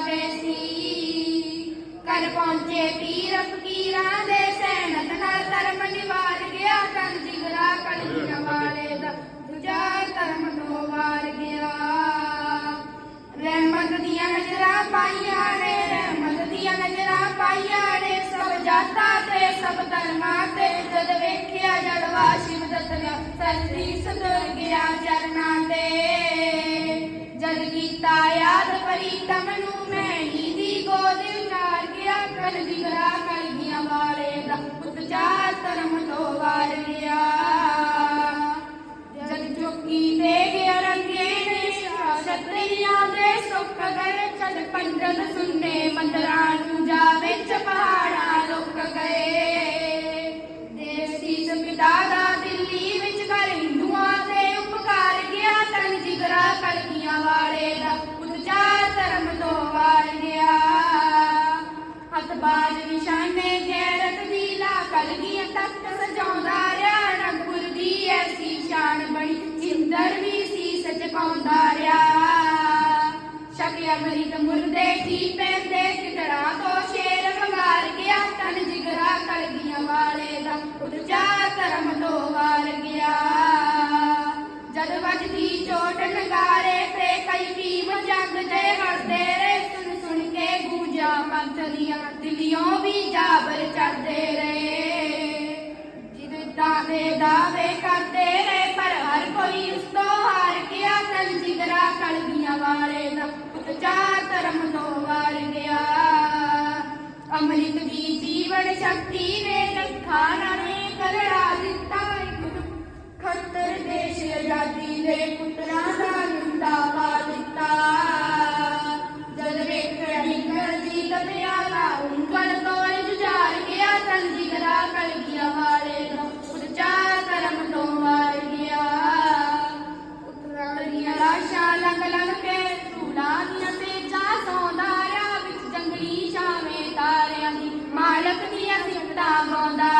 ਬਣ ਕਰ ਪਹੁੰਚੇ ਪੀਰ ਫਕੀਰਾਂ ਦੇ ਸੈਨਤ ਨਾਲ ਧਰਮ ਨਿਵਾਰ ਗਿਆ। ਤਨ ਜਿਗਰਾ ਕਲਗੀਆਂ ਵਾਲੇ ਦਾ ਦੂਜਾ ਧਰਮ ਤੋਂ ਵਾਰ ਗਿਆ। ਰਹਿਮਤ ਦੀਆਂ ਨਜ਼ਰਾਂ ਪਾਈਆਂ ਨੇ, ਰਹਿਮਤ ਦੀਆਂ ਨਜ਼ਰਾਂ ਪਾਈਆਂ ਨੇ। ਸਭ ਜਾਤਾਂ ਤੇ, ਸਭ ਧਰਮਾਂ ਤੇ ਜਦ ਵੇਖਿਆ ਜੜਵਾ ਸ਼ਿਵ ਦਤਿਆ ਸਰਦੀ ਸਦਰ ਗਿਆ ਚਰਨਾਂ ਗਿਆ ਕਲ ਦਿਗਰਾ ਕਲਗੀਆਂ ਵਾਲੇ ਦਾ ਉੱਚਾ ਧਰਮ ਤੋਂ ਵਾਰ ਗਿਆ ਜਦ ਚੁੱਕੀ ਦੇ ਗਿਆ ਰੰਗੇ ਨੇ ਸ਼ਕਿਆ ਮੁਰਦੇ ਕੀ ਪੈਂਦੇ ਕਿਤੜਾ ਤੋਂ ਸ਼ੇਰ ਵਗਾਰ ਗਿਆ ਤਨ ਜਿਗਰਾ ਕਲਗੀਆਂ ਵਾਲੇ ਦਾ ਉੱਚਾ ਧਰਮ ਤੋਂ ਵਾਰ ਗਿਆ। ਜਦ ਵੱਜਦੀ ਚੋਟ ਨਗਾਰੇ, ਤੇ ਕਈ ਭੀਮ ਜੰਗ ਦੇ ਹੱਸਦੇ ਰੇ ਸੁਣ ਸੁਣ ਕੇ ਗੂੰਜਾ ਪੰਥ ਦੀਆਂ ਦਿਲਿਓਂ ਵੀ Gondar.